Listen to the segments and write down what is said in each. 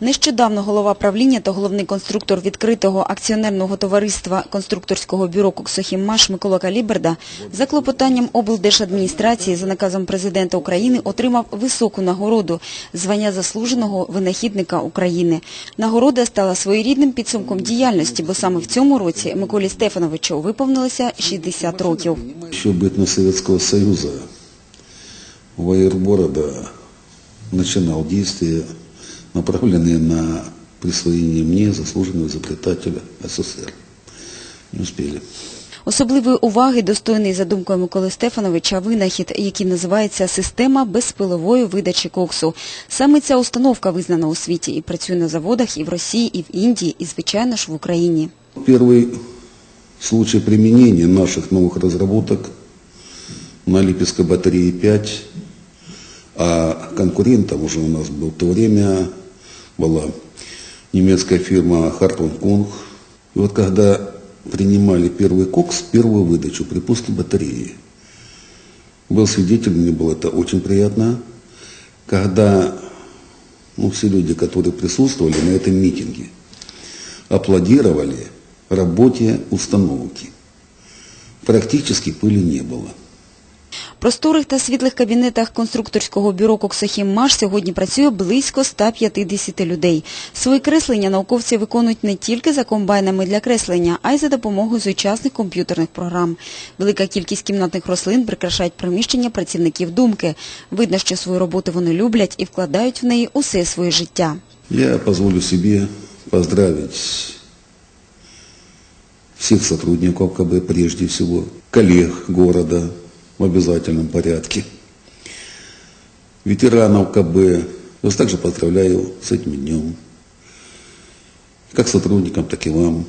Нещодавно голова правління та головний конструктор відкритого акціонерного товариства конструкторського бюро «Коксохіммаш» Микола Каліберда за клопотанням облдержадміністрації за наказом президента України отримав високу нагороду – звання заслуженого винахідника України. Нагорода стала своєрідним підсумком діяльності, бо саме в цьому році Миколі Стефановичу виповнилося 60 років. Еще бытность Советского Союза ВАИР города начинал действия, направленные на присвоение мне заслуженного изобретателя СССР. Не успели. Особливої уваги достойний за думкою Миколи Стефановича винахід, який називається «Система безпилової видачі коксу». Саме ця установка визнана у світі і працює на заводах і в Росії, і в Індії, і, звичайно ж, в Україні. Первый случай применения наших новых разработок на Липецкой батарее 5, а конкурентом уже у нас был в то время была немецкая фирма Hartmann Kung. И вот когда принимали первый кокс, первую выдачу при пуске батареи, был свидетель, мне было это очень приятно, когда ну, все люди, которые присутствовали на этом митинге, аплодировали работе установки. Практически пыли не было. Просторих та світлих кабінетах конструкторського бюро «Коксохіммаш» сьогодні працює близько 150 людей. Свої креслення науковці виконують не тільки за комбайнами для креслення, а й за допомогою сучасних комп'ютерних програм. Велика кількість кімнатних рослин прикрашають приміщення працівників думки. Видно, що свою роботу вони люблять і вкладають в неї усе своє життя. Я позволю себе поздравить всех сотрудников КБ, прежде всего, коллег города в обязательном порядке, ветеранов КБ. Вас также поздравляю с этим днем. Как сотрудникам, так и вам.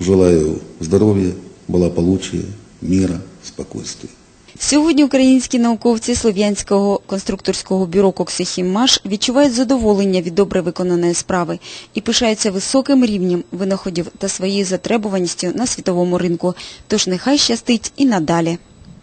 Желаю здоровья, благополучия, мира, спокойствия. Сьогодні українські науковці Слов'янського конструкторського бюро «Коксихіммаш» відчувають задоволення від добре виконаної справи і пишаються високим рівнем винаходів та своєю затребуваністю на світовому ринку. Тож нехай щастить і надалі.